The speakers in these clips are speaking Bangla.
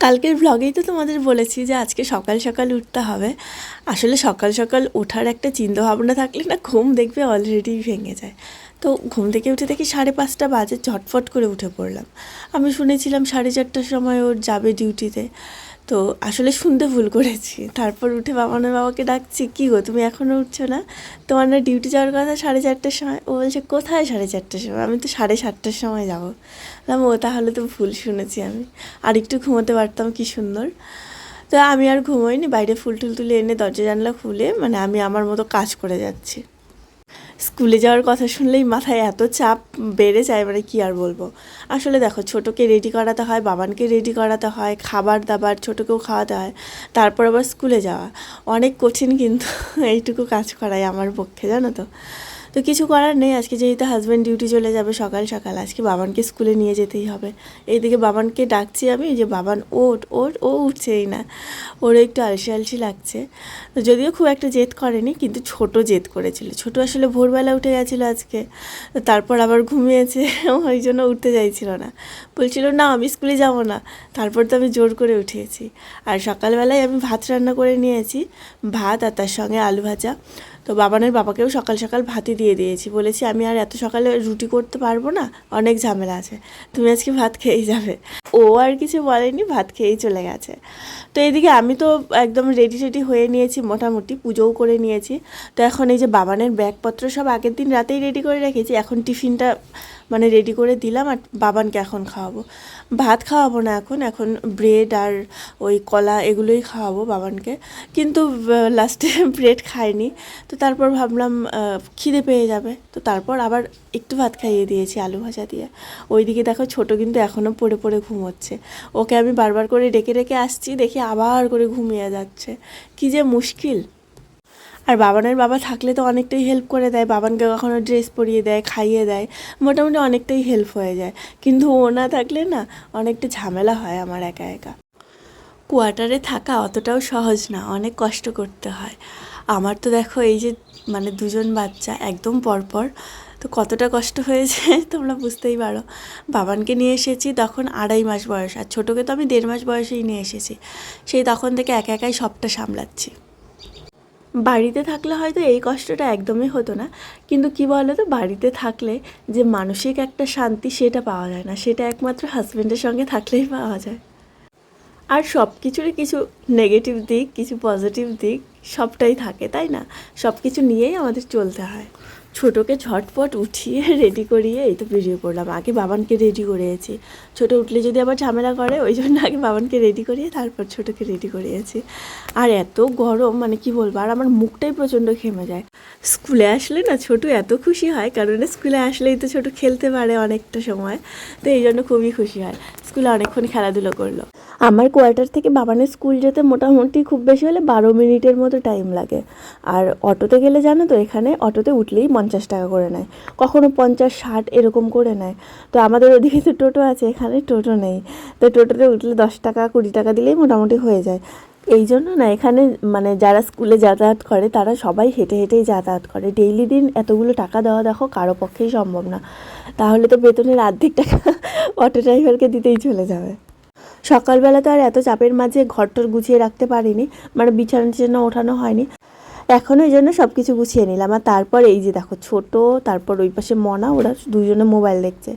কালকের ব্লগেই তো তোমাদের বলেছি যে আজকে সকাল সকাল উঠতে হবে। আসলে সকাল সকাল ওঠার একটা চিন্তা ভাবনা থাকলে না ঘুম দেখবে অলরেডি ভেঙে যায়। তো ঘুম থেকে উঠে দেখি সাড়ে পাঁচটা বাজে, ঝটফট করে উঠে পড়লাম। আমি শুনেছিলাম সাড়ে চারটার সময় ওর যাবে ডিউটিতে তো আসলে শুনতে ভুল করেছি। তারপর উঠে বাবা বাবানের বাবাকে ডাকছি, কী গো, তুমি এখনও উঠছো না? তোমার না ডিউটি যাওয়ার কথা সাড়ে চারটের সময়। ও বলছে, কোথায় সাড়ে চারটের সময়? আমি তো সাড়ে সাতটার সময় যাব। বললাম ও তাহলে তো ভুল শুনেছি আমি। আর একটু ঘুমোতে পারতাম, কি সুন্দর। তো আমি আর ঘুমোইনি, বাইরে ফুল টুল তুলে এনে দরজা জানলা খুলে মানে আমি আমার মতো কাজ করে যাচ্ছি। স্কুলে যাওয়ার কথা শুনলেই মাথায় এত চাপ বেড়ে যায় মানে কি আর বলব? আসলে দেখো, ছোটোকে রেডি করাতে হয়, বাবানকে রেডি করাতে হয়, খাবার দাবার ছোটোকেও খাওয়াতে হয়, তারপর আবার স্কুলে যাওয়া। অনেক কঠিন কিন্তু এইটুকু কাজ করাই আমার পক্ষে, জানো তো? তো কিছু করার নেই, আজকে যেহেতু হাজব্যান্ড ডিউটি চলে যাবে সকাল সকাল, আজকে বাবানকে স্কুলে নিয়ে যেতেই হবে। এইদিকে বাবানকে ডাকছি আমি, যে বাবান ওট ওট ও উঠছেই না। ওর একটু আলসি আলসি লাগছে। তো যদিও খুব একটা জেদ করেনি, কিন্তু ছোট জেদ করেছিল। ছোট আসলে ভোরবেলা উঠে গেছিল আজকে তারপর আবার ঘুমিয়েছে, ওই জন্য উঠতে চাইছিল না। বলছিল, না, আমি স্কুলে যাব না। তারপর তো আমি জোর করে উঠিয়েছি। আর সকালবেলায় আমি ভাত রান্না করে নিয়েছি, ভাত আর তার সঙ্গে আলু ভাজা। তো বাবানের বাবাকেও সকাল সকাল ভাতই দিয়ে দিয়েছি। বলেছি, আমি আর এত সকালে রুটি করতে পারব না, অনেক ঝামেলা আছে, তুমি আজকে ভাত খেয়েই যাবে। ও আর কিছু বলেনি, ভাত খেয়েই চলে গেছে। তো এদিকে আমি তো একদম রেডি টেডি হয়ে নিয়েছি, মোটামুটি পুজোও করে নিয়েছি। তো এখন এই যে বাবানের ব্যাগপত্র সব আগের দিন রাতেই রেডি করে রেখেছি, এখন টিফিনটা মানে রেডি করে দিলাম আর বাবানকে এখন খাওয়াবো। ভাত খাওয়াবো না এখন এখন ব্রেড আর ওই কলা এগুলোই খাওয়াবো বাবানকে। কিন্তু লাস্টে ব্রেড খায়নি তো তারপর ভাবলাম খিদে পেয়ে যাবে। তো তারপর আবার একটু ভাত খাইয়ে দিয়েছি আলু ভাজা দিয়ে। ওইদিকে দেখো ছোট কিন্তু এখনও পড়ে পড়ে ঘুমোচ্ছে। ওকে আমি বারবার করে ডেকে ডেকে আসছি, দেখি আবার করে ঘুমিয়ে যাচ্ছে। কি যে মুশকিল। আর বাবানের বাবা থাকলে তো অনেকটাই হেল্প করে দেয়। বাবানকে কখনো ড্রেস পরিয়ে দেয়, খাইয়ে দেয়, মোটামুটি অনেকটাই হেল্প হয়ে যায়। কিন্তু ও না থাকলে না, অনেকটা ঝামেলা হয় আমার একা একা। কোয়ার্টারে থাকা অতটাও সহজ না, অনেক কষ্ট করতে হয়। আমার তো দেখো এই যে মানে দুজন বাচ্চা একদম পরপর, তো কতটা কষ্ট হয়েছে তোমরা বুঝতেই পারো। বাবানকে নিয়ে এসেছি তখন আড়াই মাস বয়স আর ছোটোকে তো আমি দেড় মাস বয়সেই নিয়ে এসেছি। সেই তখন থেকে একা একাই সবটা সামলাচ্ছি। বাড়িতে থাকলে হয়তো এই কষ্টটা একদমই হতো না, কিন্তু কি বলো তো বাড়িতে থাকলে যে মানসিক একটা শান্তি সেটা পাওয়া যায় না, সেটা একমাত্র হাজব্যান্ডের সঙ্গে থাকলেই পাওয়া যায়। আর সব কিছুরই কিছু নেগেটিভ দিক, কিছু পজিটিভ দিক সবটাই থাকে, তাই না? সব কিছু নিয়েই আমাদের চলতে হয়। ছোটোকে ঝটপট উঠিয়ে রেডি করিয়ে এই তো বেরিয়ে পড়লাম। আগে বাবানকে রেডি করিয়েছি। ছোটো উঠলে যদি আবার ঝামেলা করে, ওই জন্য আগে বাবানকে রেডি করিয়ে তারপর ছোটোকে রেডি করিয়েছি। আর এত গরম মানে কি বলব, আর আমার মুখটাই প্রচণ্ড ঘেমে যায়। স্কুলে আসলে না ছোটো এত খুশি হয়, কারণ স্কুলে আসলেই তো ছোটো খেলতে পারে অনেকটা সময়। তো এই জন্য খুবই খুশি হয়। স্কুলে অনেকক্ষণ খেলাধুলো করল। আমার কোয়ার্টার থেকে বাবানের স্কুল যেতে মোটামুটি খুব বেশি হলে বারো মিনিটের মতো টাইম লাগে। আর অটোতে গেলে জানো তো, এখানে অটোতে উঠলেই পঞ্চাশ টাকা করে নেয়। কখনো পঞ্চাশ, ষাট এরকম করে নেয়। তো আমাদের ওদিকে তো টোটো আছে, এখানে টোটো নেই। তো টোটোতে উঠলে দশ টাকা, কুড়ি টাকা দিলেই মোটামুটি হয়ে যায়। এই জন্য না, এখানে মানে যারা স্কুলে যাতায়াত করে, তারা সবাই হেঁটে হেঁটেই যাতায়াত করে। ডেইলি দিন এতগুলো টাকা দেওয়া দেখো, কারও পক্ষেই সম্ভব না। তাহলে তো বেতনের অর্ধেক টাকা অটো ড্রাইভারকে দিতেই চলে যাবে। সকালবেলা তো আর এত চাপের মাঝে ঘরটর গুছিয়ে রাখতে পারিনি মানে বিছানা টিছানা ওঠানো হয়নি। এখন ওই জন্য সব কিছু গুছিয়ে নিলাম। আর তারপর এই যে দেখো ছোট, তারপর ওই পাশে মনা, ওরা দুজনে মোবাইল দেখছে।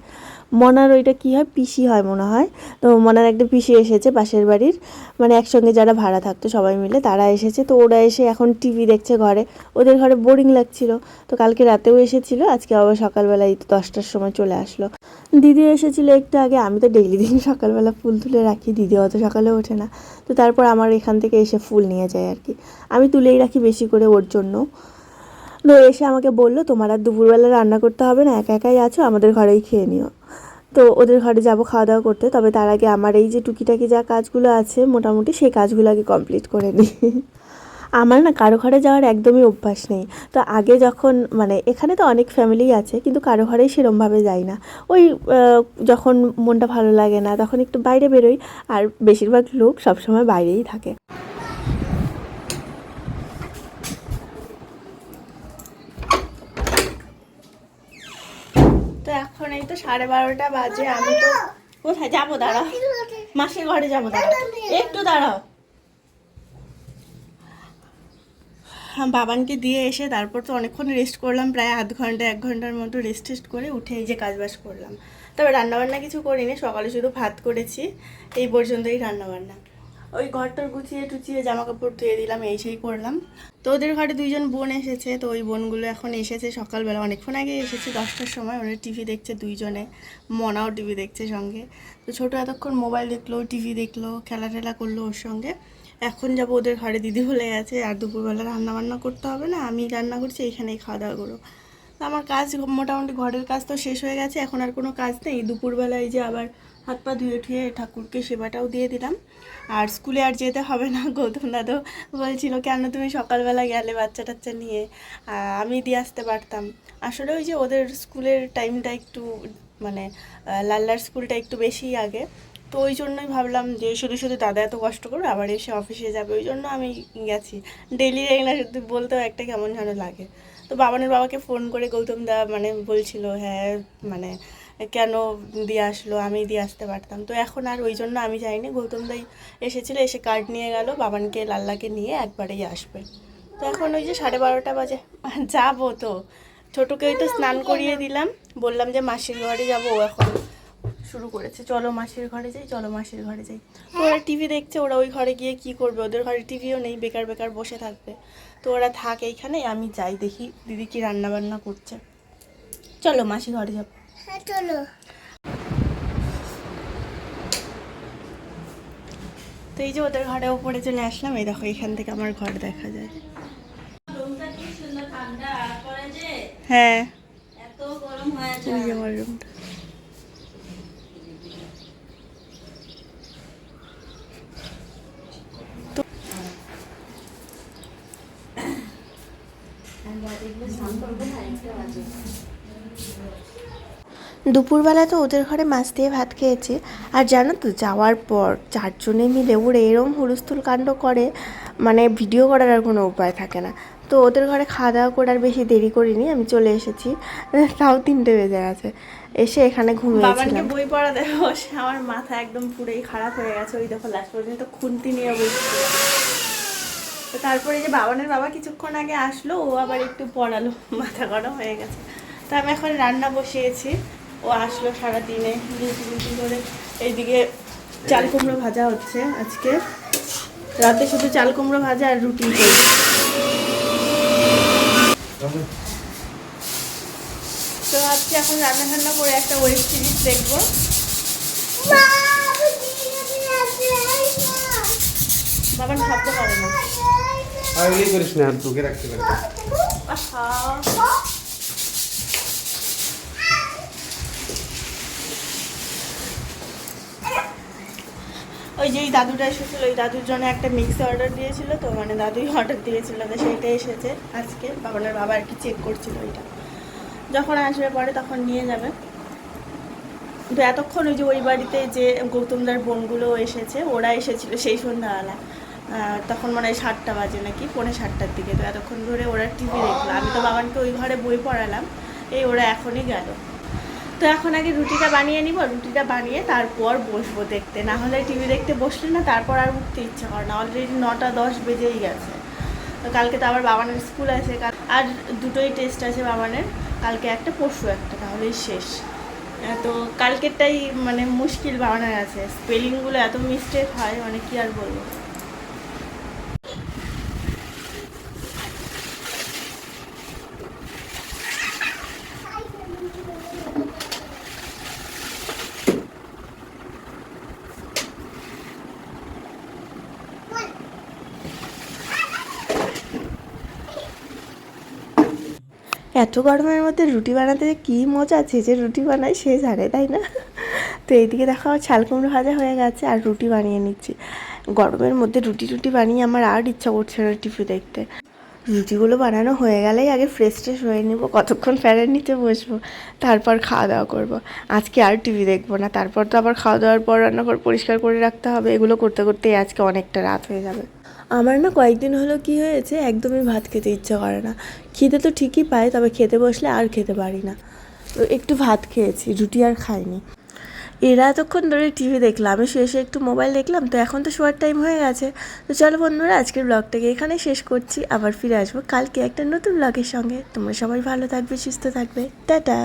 মনার ওইটা কী হয়? পিসি হয় মনে হয়। তো মনার একটা পিসি এসেছে পাশের বাড়ির। মানে একসঙ্গে যারা ভাড়া থাকতো সবাই মিলে, তারা এসেছে। তো ওরা এসে এখন টিভি দেখছে ঘরে। ওদের ঘরে বোরিং লাগছিল। তো কালকে রাতেও এসেছিল, আজকে আবার সকালবেলায় তো দশটার সময় চলে আসলো। দিদি এসেছিল একটু আগে, আমি তো ডেইলি দিন সকালবেলা ফুল তুলে রাখি, দিদি অত সকালে ওঠে না। তো তারপর আমার এখান থেকে এসে ফুল নিয়ে যায় আর কি আমি তুলেই রাখি বেশি করে ওর জন্য। তো এসে আমাকে বলল, তোমার আর দুপুরবেলা রান্না করতে হবে না, একা একাই আছো, আমাদের ঘরেই খেয়ে নিও। তো ওদের ঘরে যাব খাওয়া দাওয়া করতে। তবে তার আগে আমার এই যে টুকিটাকি যা কাজগুলো আছে, মোটামুটি সেই কাজগুলো আগে কমপ্লিট করে নিই আমার না কারও ঘরে যাওয়ার একদমই অভ্যাস নেই। তো আগে যখন মানে এখানে তো অনেক ফ্যামিলিই আছে, কিন্তু কারও ঘরেই সেরমভাবে যাই না। ওই যখন মনটা ভালো লাগে না, তখন একটু বাইরে বেরোই, আর বেশিরভাগ লোক সবসময় বাইরেই থাকে তো এখন এই তো সাড়ে বারোটা বাজে, আমি তো কোথায়? যাব, দাঁড়াও। মাসির ঘরে যাব, দাঁড়াও। একটু দাঁড়াও। বাবানকে দিয়ে এসে তারপর তো অনেকক্ষণ রেস্ট করলাম, প্রায় আধ ঘণ্টা, এক ঘণ্টার মতো রেস্ট টেস্ট করে উঠে এই যে কাজবাজ করলাম। তবে রান্নাবান্না কিছু করিনি, সকালে শুধু ভাত করেছি, এই পর্যন্তই রান্নাবান্না। ওই ঘরটার গুছিয়ে টুচিয়ে জামা কাপড় ধুয়ে দিলাম, এই সেই করলাম। তো ওদের ঘরে দুইজন বোন এসেছে, তো ওই বোনগুলো এখন এসেছে সকালবেলা। অনেকক্ষণ আগে এসেছে, দশটার সময়। ওরা টিভি দেখছে দুইজনে, মনাও টিভি দেখছে সঙ্গে। তো ছোটো এতক্ষণ মোবাইল দেখল, টিভি দেখল, খেলা টেলা করল ওর সঙ্গে। এখন যাব ওদের ঘরে, দিদি বলে গেছে, আর দুপুরবেলা রান্না বান্না করতে হবে না, আমি রান্না করছি এখানেই খাওয়া দাওয়া করো। তো আমার কাজ মোটামুটি ঘরের কাজ তো শেষ হয়ে গেছে, এখন আর কোনো কাজ নেই। দুপুরবেলায় যে আবার হাত পা ধুয়ে ঠুয়ে ঠাকুরকে সেবাটাও দিয়ে দিলাম। আর স্কুলে আর যেতে হবে না, গৌতম দাদু বলছিল, কেন তুমি সকালবেলা গেলে বাচ্চা টাচ্চা নিয়ে আমি দিয়ে আসতে পারতাম। আসলে ওই যে ওদের স্কুলের টাইমটা একটু মানে লাল্লার স্কুলটা একটু বেশি আগে। তো ওই জন্যই ভাবলাম যে, শুধু শুধু দাদা এত কষ্ট করবে আবার এসে অফিসে যাবে। ওই জন্য আমি গেছি। ডেলি রেগুলার বলতেও একটা কেমন যেন লাগে। তো বাবানের বাবাকে ফোন করে গৌতম দা মানে বলছিল হ্যাঁ মানে কেন দিয়ে আসলো, আমি দিয়ে আসতে পারতাম। তো এখন আর ওই জন্য আমি যাইনি। গৌতম দাই এসেছিল, এসে কার্ড নিয়ে গেল, বাবানকে, লাল্লাকে নিয়ে একবারেই আসবে। তো এখন ওই যে সাড়ে বারোটা বাজে। যাব তো। ছোটোকে ওই তো স্নান করিয়ে দিলাম। বললাম যে মাসির ঘরে যাব, ও এখন শুরু করেছে। চলো মাসির ঘরে যাই, চলো মাসির ঘরে যাই। তো ওরা টিভি দেখছে, ওরা ওই ঘরে গিয়ে কি করবে? ওদের ঘরে টিভিও নেই, বেকার বেকার বসে থাকবে। তো ওরা থাক এইখানে আমি যাই দেখি, দিদি কি রান্না বান্না করছে। চলো মাসি ঘরে যাব। চলো তো এই যে ওদের ঘরে ওপরে চলে আসলাম, এই দেখো, এখান থেকে আমার ঘর দেখা যায়। হ্যাঁ। গরম হয়েছে ওই যে আমার রুমটা দুপুরবেলা তো ওদের ঘরে মাছ দিয়ে ভাত খেয়েছি। আর জানো তো, যাওয়ার পর চারজনে মিলে ওরা এরম হুলস্থুল কাণ্ড করে মানে ভিডিও করার আর কোনো উপায় থাকে না। তো ওদের ঘরে খাওয়া দাওয়া করে আর বেশি দেরি করিনি, আমি চলে এসেছি। তাও তিনটে বেজে গেছে। এসে এখানে ঘুমিয়েছিলাম। বই পড়া দেখে আমার মাথা একদম পুরোই খারাপ হয়ে গেছে। ওই দেখো লাস্ট পর্যন্ত খুন্তি নিয়ে বসছিল তো তারপরে যে বাবানের বাবা কিছুক্ষণ আগে আসলো, ও আবার একটু পড়ালো। মাথা গরম হয়ে গেছে। তো আমি এখন রান্না বসিয়েছি। ও আসলো সারা দিনে রুটি রুটি করে। এইদিকে চাল কুমড়ো ভাজা হচ্ছে আজকে। রাতে শুধু চাল কুমড়ো ভাজা আর রুটি তো আজকে এখন রান্না ঠান্না করে একটা ওয়েব সিরিজ দেখব। বাবার শব্দ করে না। আর করিস না তোকে রাখতে লাগবে ওই যে এই দাদুটা এসেছিল, ওই দাদুর জন্য একটা মিক্সি অর্ডার দিয়েছিল তো মানে দাদুই অর্ডার দিয়েছিল, তো সেইটা এসেছে আজকে। বাবানের বাবা আর কি চেক করছিল ওইটা। যখন আসবে পরে তখন নিয়ে যাবে। তো এতক্ষণ ওই যে ওই বাড়িতে যে গৌতমদার বোনগুলো এসেছে, ওরা এসেছিল সেই সন্ধ্যাবেলা। তখন মানে সাতটা বাজে নাকি, পৌনে সাতটার দিকে। তো এতক্ষণ ধরে ওরা টিভি দেখল। আমি তো বাবানকে ওই ঘরে বই পড়ালাম, এই ওরা এখনই গেল। তো এখন আগে রুটিটা বানিয়ে নিব, রুটিটা বানিয়ে তারপর বসবো দেখতে। না হলে টিভি দেখতে বসলে না, তারপর আর উঠতে ইচ্ছা করে না। অলরেডি নটা দশ বেজেই গেছে। তো কালকে তো আবার বাবানের স্কুল আছে আর দুটোই টেস্ট আছে বাবানের। কালকে একটা, পরশু একটা, তাহলেই শেষ। তো কালকেরটাই মানে মুশকিল বাবানের আছে। স্পেলিংগুলো এত মিস্টেক হয় মানে কি আর বলব? এত গরমের মধ্যে রুটি বানাতে যে কী মজা আছে যে রুটি বানায় সে জানে, তাই না? তো এইদিকে দেখো আমার ছাল কুমড়ো ভাজা হয়ে গেছে আর রুটি বানিয়ে নিচ্ছি। গরমের মধ্যে রুটি টুটি বানিয়ে আমার আর ইচ্ছা করছে না টিভি দেখতে। রুটিগুলো বানানো হয়ে গেলেই আগে ফ্রেশ ট্রেশ হয়ে নিব, কতক্ষণ ফ্যানের নিচে বসবো, তারপর খাওয়া দাওয়া করব। আজকে আর টিভি দেখব না, তারপর তো আবার খাওয়া দাওয়ার পর রান্নাঘর পরিষ্কার করে রাখতে হবে। এগুলো করতে করতেই আজকে অনেকটা রাত হয়ে যাবে। আমার না কয়েকদিন হলো কি হয়েছে, একদমই ভাত খেতে ইচ্ছে করে না। খিদে তো ঠিকই পাই তবে খেতে বসলে আর খেতে পারি না। তো একটু ভাত খেয়েছি, রুটি আর খাইনি। এরা এতক্ষণ ধরে টিভি দেখলাম আমি শুয়ে একটু মোবাইল দেখলাম, তো এখন তো শোয়ার টাইম হয়ে গেছে। তো চলো বন্ধুরা, আজকের ব্লগটাকে এখানেই শেষ করছি। আবার ফিরে আসব কালকে একটা নতুন ব্লগের সঙ্গে। তোমরা সবাই ভালো থাকবে, সুস্থ থাকবে। টাটা!